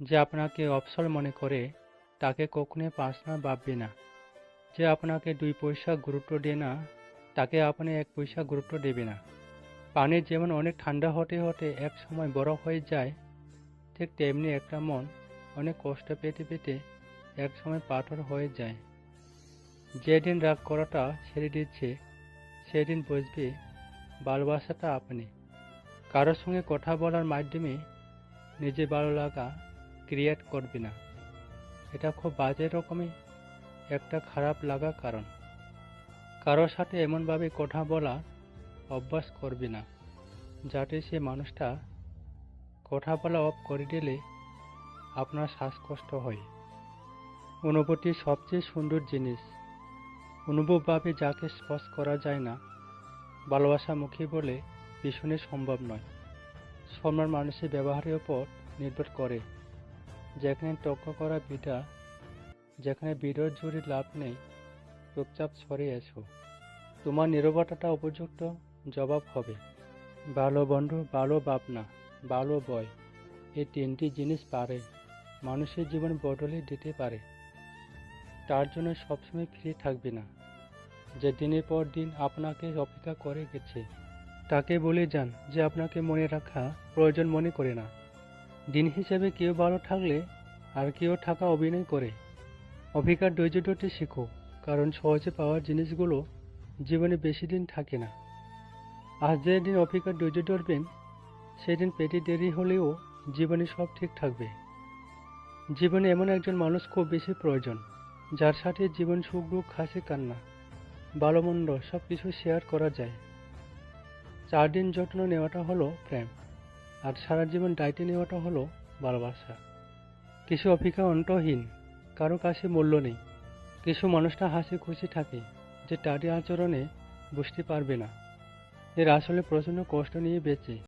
যে আপনাকে অবসর মনে করে, তাকে কখনোই না, ভাববে না। যে আপনাকে দুই পয়সা গুরুত্ব দেয় না, তাকে আপনি এক পয়সা গুরুত্ব দেবে না। পানি যেমন অনেক ঠান্ডা হতে হতে এক সময় বরফ হয়ে যায়, ঠিক তেমনি একটা মন অনেক কষ্ট পেতে পেতে এক সময় পাথর হয়ে যায়। যেদিন রাগ করাটা ছেড়ে দিচ্ছে, সেদিন বুঝবে ভালোবাসাটা আপনি। কারোর সঙ্গে কথা বলার মাধ্যমে নিজে ভালো লাগা ক্রিয়েট করবি না। এটা খুব বাজে রকমই একটা খারাপ লাগা কারণ। কারোর সাথে এমনভাবে কথা বলা অভ্যাস করবি না। যাতে সে মানুষটা কথা বলা অফ করে দিলে আপনার শ্বাসকষ্ট হয়। অনুভূতি সবচেয়ে সুন্দর জিনিস। অনুভবভাবে যাকে স্পর্শ করা যায় না ভালোবাসা মুখে বলে ভীষণই সম্ভব নয়। সম্মান মানুষের ব্যবহারের ওপর নির্ভর করে। যেখানে তর্ক করা বিটা, যেখানে বিরোধ জুড়ে লাভ নেই, চুপচাপ সরে এসো। তোমার নীরবতাটা উপযুক্ত জবাব হবে। ভালো বন্ধু, ভালো ভাবনা, ভালো বয়, এই তিনটি জিনিস পারে, মানুষের জীবন বদলে দিতে পারে। তার জন্য সবসময় ফ্রি থাকবে না। যে দিনের পর দিন আপনাকে অপেক্ষা করে গেছে, তাকে বলে যান যে আপনাকে মনে রাখা প্রয়োজন মনে করে না। দিন হিসেবে কেউ ভালো থাকলে আর কেউ থাকা অভিনয় করে। অভিকার ধৈর্য ধরতে শেখো, কারণ সহজে পাওয়ার জিনিসগুলো জীবনে বেশি দিন থাকে না। আজ যেদিন অভিজ্ঞার ধৈর্য ধরবেন, সেদিন পেটে দেরি হলেও জীবনে সব ঠিক থাকবে। জীবনে এমন একজন মানুষ খুব বেশি প্রয়োজন, যার সাথে জীবন সুখ, দুঃখ, হাসি, কান্না, ভালো মন্দ সব কিছু শেয়ার করা যায়। চার দিন যত্ন নেওয়াটা হলো প্রেম। আর সারা জীবন দায়িত্ব নেওয়াটা হলো ভালোবাসা। কিছু অপেক্ষা অন্তহীন, কারও কাছে মূল্য নেই। কিছু মানুষটা হাসি খুশি থাকে যে তাদের আচরণে বুঝতে পারবে না। এর আসলে প্রচণ্ড কষ্ট নিয়ে বেঁচে।